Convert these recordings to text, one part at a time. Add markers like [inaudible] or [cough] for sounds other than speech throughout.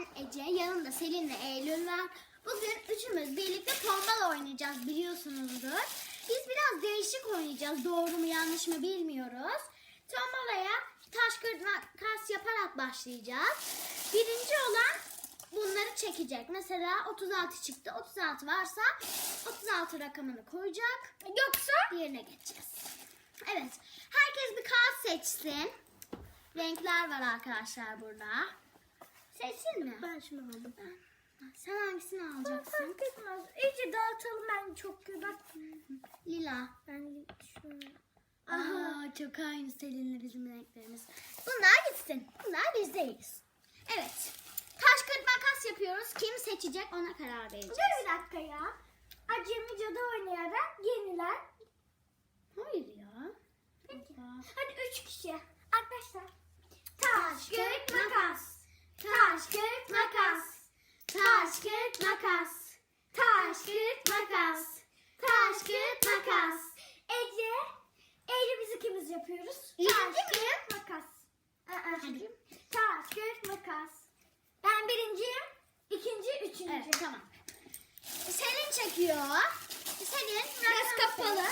ben Ece, yanımda Selin'le Eylül var. Bugün üçümüz birlikte tombala oynayacağız biliyorsunuzdur. Biz biraz değişik oynayacağız. Doğru mu yanlış mı bilmiyoruz. Tombalaya taş kağıt makas yaparak başlayacağız. Birinci olan bunları çekecek. Mesela 36 çıktı. 36 varsa 36 rakamını koyacak. Yoksa diğerine geçeceğiz. Evet. Herkes bir kağıt seçsin. Renkler var arkadaşlar burada. Seçsin mi? Ben şunu aldım. Sen hangisini alacaksın? Fark etmez. İyice dağıtalım ben çok bak. Lila. Ben şunu. Aha çok aynı Selin'le bizim renklerimiz. Bunlar gitsin. Bunlar bizdeyiz. Evet. Taş kağıt makas yapıyoruz. Kim seçecek ona karar vereceğiz. Dur bir dakika ya. Acemi cadı oynayarak yeniler. Hayır ya. Peki. Hadi üç kişi. Arkadaşlar. Taş, kağıt, makas. Taş, kağıt, makas. Taş, kağıt, makas. Taş, kağıt, makas. Taş, kağıt, makas. Ece, Eylül biz ikimiz yapıyoruz. Taş, mi? kağıt, makas. Aa. Taş, kağıt, makas. Ben birinciyim. ikinci, üçüncü. Evet tamam. Selin çekiyor. Selin Biraz kapalı.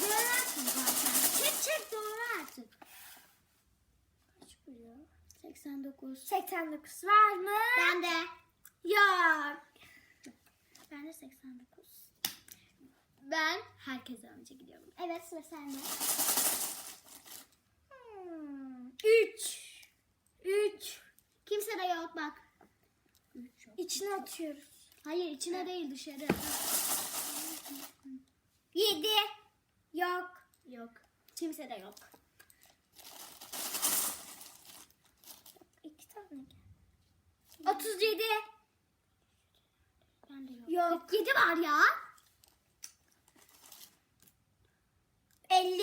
Görersin zaten. Çek çek doğru artık. Kaç bu ya? 89. 89 var mı? Ben de. Yok. Ben de 89. Ben herkese önce gidiyorum. Evet sıra sende. Hmm. Üç. Üç. Kimse de yok bak. Üç yok. İçine atıyoruz. Hayır içine değil dışarı. Yedi. Yok. Yok. Kimse de yok. 37. Yok. 47 var ya. 50.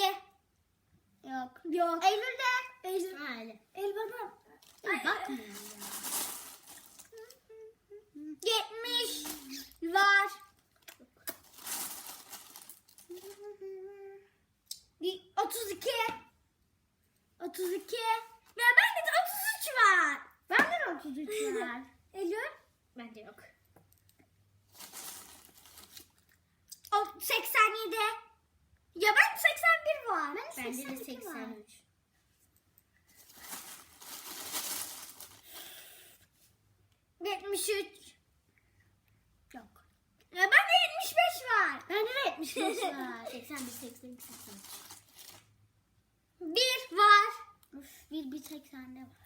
Yok. Yok. Eylül'de. Eylül. Hayır. Eylül bana. Ay, bakmıyor ya. 70 var. 32. 32. Ya ben de 33 var. Bende de 33 var. [laughs] Eylül. Bende yok. O 87. Ya ben 81 var. Bende de 82 var. 83. Yetmiş üç. Yok. Ya ben de 75 var. Bende de 75 var. 81, 82, 83. Bir var. Uf, bir bir tek sende var.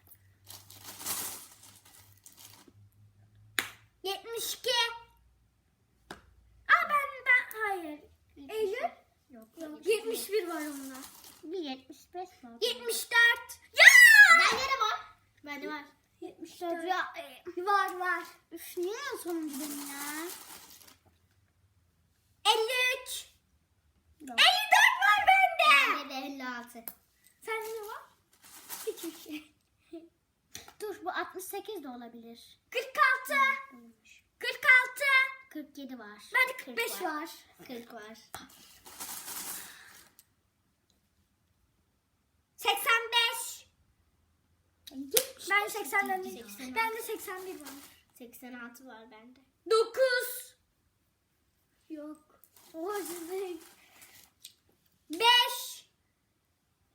72. Aa ben ben hayır. Eylül. Yok. Yok, 71 var onda. Bir 75 var. 74. Ya! Bende de var. Bende var. 74 ya. e, Var var. Üf niye en sonuncu benim ya? 53. Yok. 54 var bende. Bende de 56. Sende ne var? Hiçbir şey. Dur bu 68 de olabilir. 46. Buymuş. 46. 47 var. Bende 45 var. 40 var. 85. Ben 80'den 80. Bende 81 var. 86 var bende. 9. Yok. Oha sizde. 5.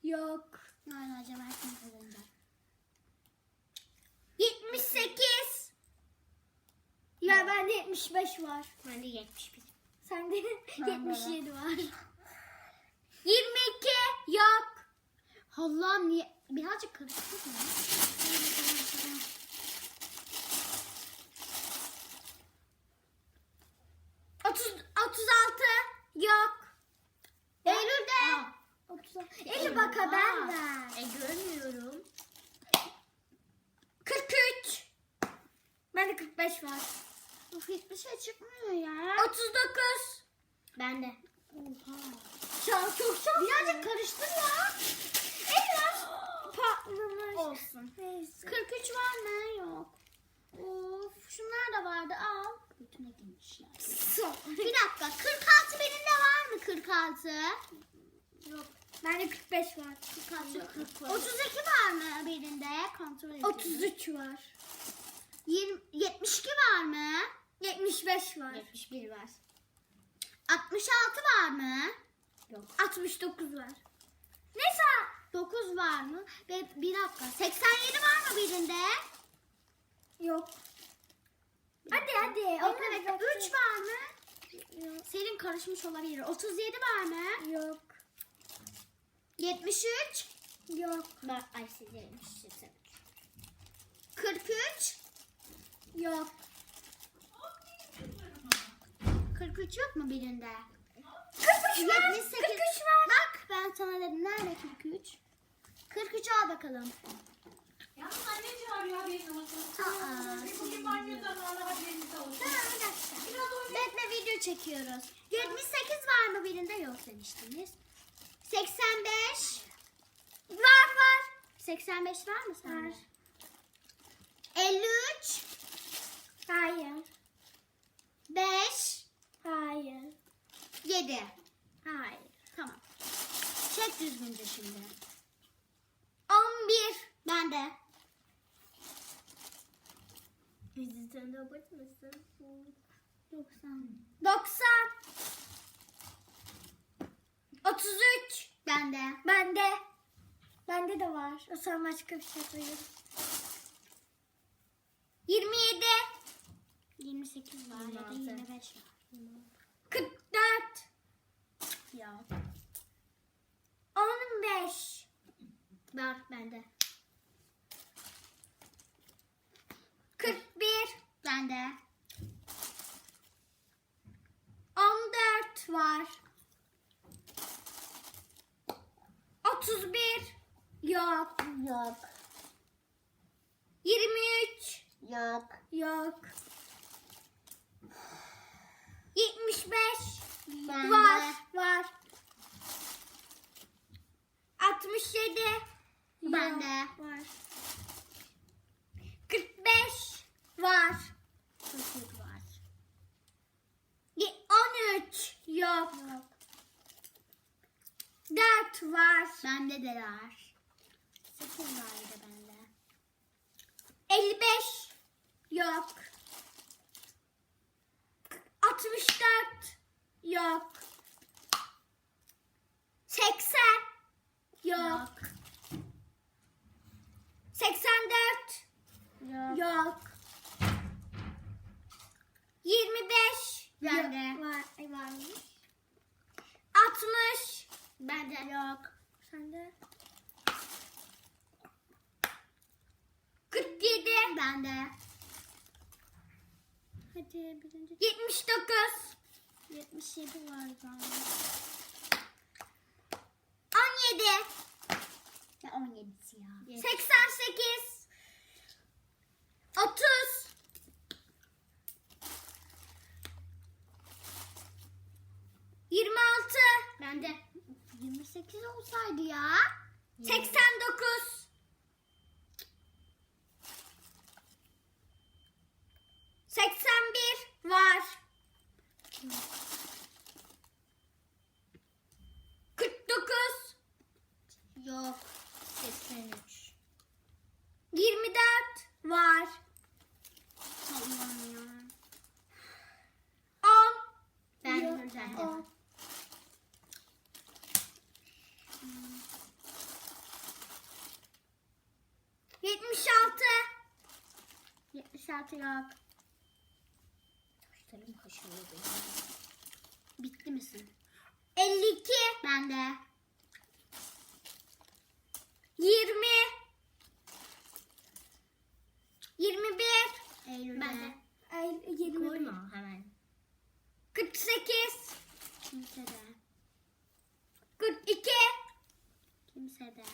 Yok. Aynen acaba kim kazandı? 78. Ya bende 75 var. Bende 71. Sende Bende [laughs] 77 var. 22 yok. Allah'ım niye? Birazcık karıştık mı? 30 36 yok. Eylül'de. 36. Eli bak haber ver. E görmüyorum. 43. Bende 45 var. Of hiçbir şey çıkmıyor ya. 39. Bende. Oha. Şans çok şans. Birazcık karıştır ya. Eller patlamış. Olsun. Neyse. 43 var mı? Yok. Of şunlar da vardı al. Götüne girmiş ya. Son. Bir dakika 46 benimde var mı 46? Yok. Bende 45 var. 46 40 var. 32 var mı birinde? Kontrol edeyim. 33 var. 20, 72 var mı? 75 var. 71 var. 66 var mı? Yok. 69 var. Neyse. 9 var mı? Bir, bir dakika. 87 var mı birinde? Yok. Hadi hadi. Bekle. 3 var mı? Yok. Selin karışmış olabilir. 37 var mı? Yok. 73. Yok. Bak ay silmiş. 43. Yok. 43 yok mu birinde? 43 var. 78. 43 var. Bak ben sana dedim nerede 43? 43 al bakalım. Yalnız anne çağırıyor haberin olsun. Aa, Bugün banyo zamanı haberiniz olsun. Tamam bir dakika. Biraz oyun. Bekle video çekiyoruz. 78 var mı birinde? Yok demiştiniz. 85. Var var. 85 var mı sende? Var. 53. Hayır. 5. Hayır. 7. Hayır. Tamam. Çek düzgünce şimdi. 11. Ben de. Yüzünden de bakmasın. 90. 90. 33. Ben de. Bende. Bende de var. O zaman başka bir şey koyayım. 27. 28 var ya da 26. 25 var. 44. Yok. 15. Var bende. 41. Bende. 14 var. 31. Yok. Yok. 23. Yok. Yok. 75. Bende. Var. Var. 67. Bende. Yok, Var. 45. Var. 40 var. Ye- 13. Yok. Yok. 4 var. Bende de var. 8 var de bende. 55. Yok. 64. Yok. 80. Yok. 84. Yok. Yok. 25. Bende. Yok, Var. Varmış. 60. Bende yok. Sende. 47. Bende. Hadi birinci. 79. 77 var galiba. 17. Ne 17'si ya? 88. 30. 26. Bende. 28 olsaydı ya. 89. 76 yok. Taşlarım benim. Bitti misin? Elli iki. Bende. Yirmi. Yirmi bir. Eylül'de. Bende. Yirmi bir. Koyma hemen. Kırk sekiz. Kimse de. Kırk iki. Kimse de.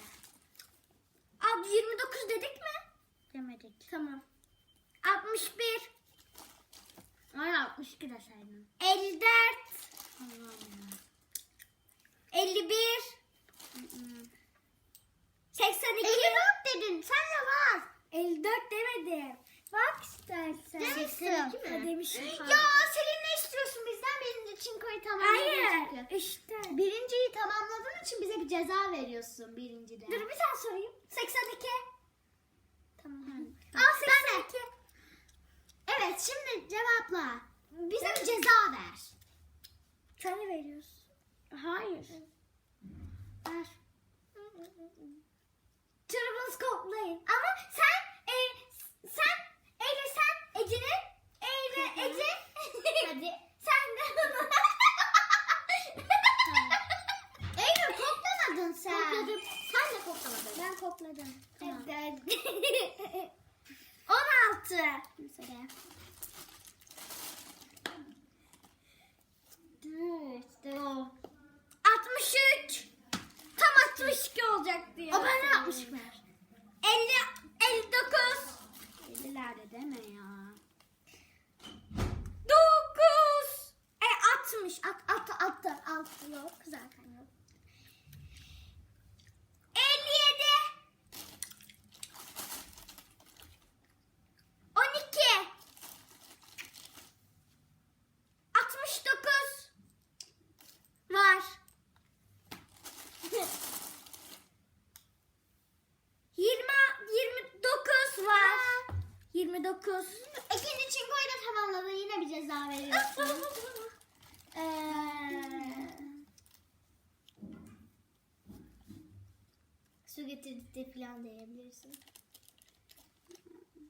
Abi yirmi dokuz dedik mi? Demedik. Tamam. Altmış bir. Ay 62 deseydin. Elli dört. Allah'ım ya. Elli bir. Hı hı. Seksen iki. 54 dedin. Sen de var. Elli dört demedim. Bak istersen. Demişsin. Ha, demişim. Ya Selin ne istiyorsun bizden? Birinci çinkoyu tamamladın Hayır. çünkü. İşte. Birinciyi tamamladığın için bize bir ceza veriyorsun birincide. Dur bir daha sorayım. 82. Tamam. Aa 82. hesapla. Bize ceza ver. Sen ne veriyorsun? Hayır. Ver. Çorabınızı koklayın. Ama sen e, sen Eylül sen Ece'nin Eylül Ece. Hadi. sen de Eylül koklamadın sen. Kokladım. Sen de koklamadın. Ben kokladım. Tamam. Evet. [laughs] 16. Mesela. İşte o. 63. Tam 62 olacak diyor. O bana yapmış ver. 50 59. Ellilerde deme ya. 9. E 60. At at at at yok zaten yok. 57. 12. 69. Var. 20 29 var. 29. İkinci çinkoyu da tamamladın. Yine bir ceza veriyorsun. [laughs] Ee, su getirdi falan diyebilirsin.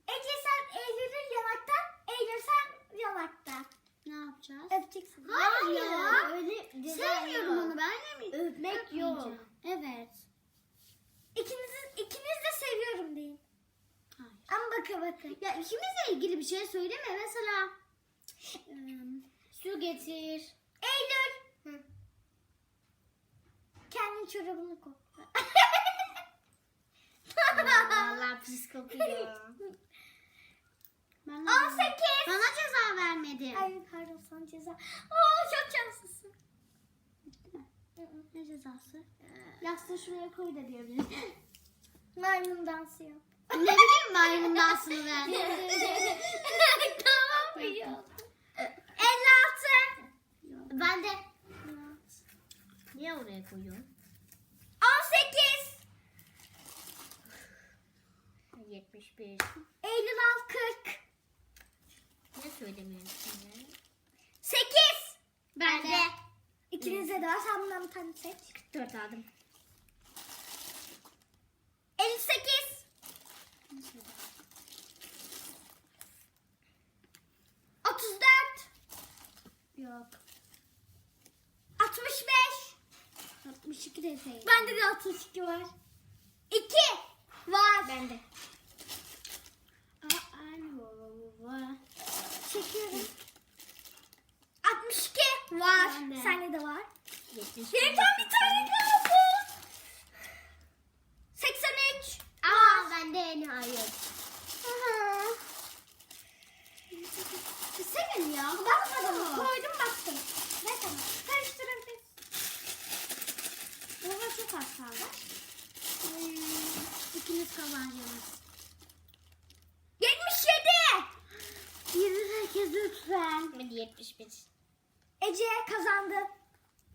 Ece sen Eylül'ün yanaktan, Eylül sen yanaktan. Ne yapacağız? Öpeceksin. Hayır. ya. Öyle ceza sevmiyorum yok. onu. Ben de mi? Öpmek yok. Öpmeyeceğim. Evet. İkinizi, ikiniz de seviyorum deyin. Hayır. Ama bakın ikimizle ilgili bir şey söyleme. Mesela ım, su getir. Eylül. Hı. Kendi çorabını kokla. Vallahi pis kokuyor. Bana, 18. Bana ceza vermedi. Ay pardon sana ceza. Oo çok şanslısın. Ne cezası? Yastığı şuraya koy da diyebiliriz. Maymun dansı yap. Ne bileyim maymun dansını ben. [laughs] tamam biliyorum. 56. ben de. Niye oraya koyuyorsun? 18. 71. Eylül al 40. Ne söylemiyorsun şimdi? 8. Ben de. İkinizde de var. Sen bundan bir tane seç. 4 aldım. 62 deseydim. Bende de 62 var. 2. Var. Bende. Çekiyorum. 62 var. Bende. Sende de var. 70. Benim tam bir tane kaldı. 83. Aa bende en hayır. Aha. Senin ya. Bakmadım. Koydum baktım. Ne tamam. Karıştırabiliriz. Baba çok az kaldı. Hmm, ikimiz kazanacağız. 77. 28 lütfen. Hadi 71. Ece kazandı.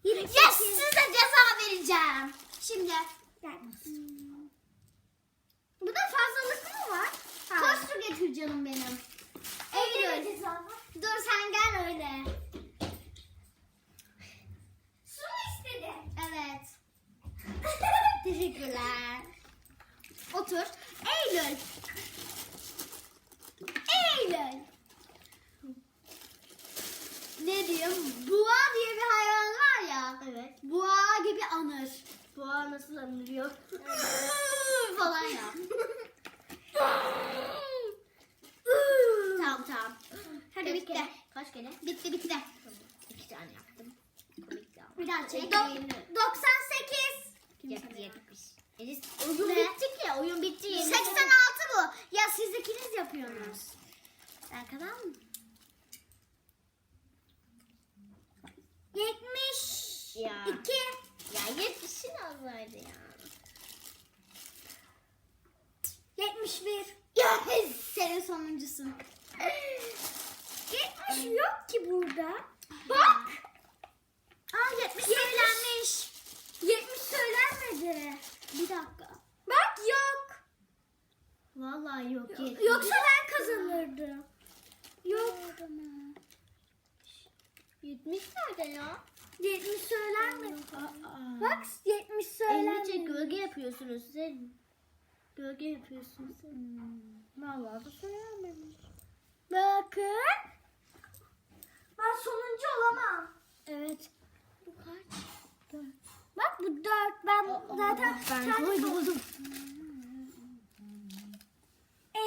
28. Yes size ceza vereceğim. Şimdi Gel. Burada fazlalık mı var? koş su getir canım benim. Eylül. Eylül. Dur sen gel öyle. Su mu istedi? Evet. [laughs] Teşekkürler. Otur. Eylül. Eylül. Ne diyeyim? Boğa diye bir hayvan var ya. Evet. Boğa gibi anır. Boğa nasıl anılıyor? [laughs] falan ya. tamam tamam. Hadi Kaç bitti. kere? Kaç kere? Bitti bitti. İki tane yaptım. Komik ya. Bir daha çek. Dok- 98. Yaptı yetmiş. Elis, Oyun Ne? bitti ki. Oyun bitti. yeni 86 sezon. bu. Ya siz ikiniz yapıyorsunuz. Ben kadar mı? 70. Ya. 2. Ya 70'in az vardı ya. 71. Ya senin sonuncusun. 70 yok ki burada. Bak. Aa 70 söylenmiş. 70 söylenmedi. Bir dakika. Bak yok. Vallahi yok. Yoksa ben kazanırdım. Yok. 70 nerede ya? 70 söylenmedi. Aa. Bak 70 Elinice söylenmedi. gölge yapıyorsunuz size. Gölge yapıyorsunuz. Hmm. Vallahi da söylememiş. Bakın. Ben sonuncu olamam. Evet. Bu kaç? Dört. Bak bu 4. Ben zaten Ben tane koydum. koydum.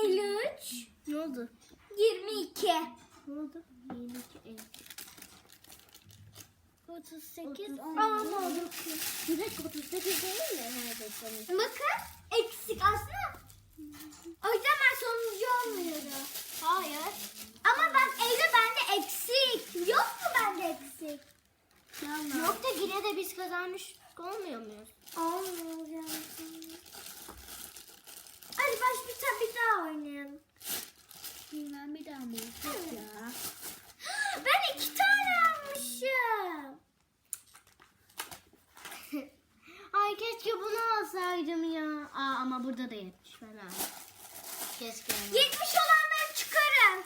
53. Ne oldu? 22. Ne oldu? 22 50. 38 Olmadı. Bir dakika 38 değil mi? Neredeyse. Bakın eksik aslında. O yüzden ben sonuncu olmuyorum. Hayır. Ama bak evde bende eksik. Yok mu bende eksik? Yok da yine de biz kazanmış olmuyor muyuz? Olmuyor. Hadi baş bir tane bir daha oynayalım. Bilmem bir daha mı? Evet. ya. [gasps] Ben iki tane almışım. [laughs] Ay keşke bunu alsaydım ya. Aa ama burada da 70 falan. Keşke. ama. 70 olanları çıkarın.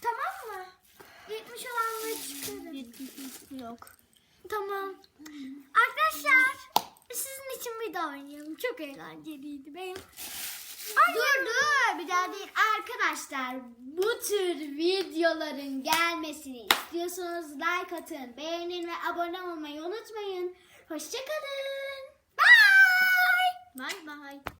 Tamam mı? 70 olanları çıkarın. 70 yok. Tamam. Arkadaşlar sizin için bir daha oynayalım. Çok eğlenceliydi benim. Dur dur bir daha değil. Arkadaşlar bu tür videoların gelmesini istiyorsanız like atın, beğenin ve abone olmayı unutmayın. Hoşçakalın. Bye. Bye bye.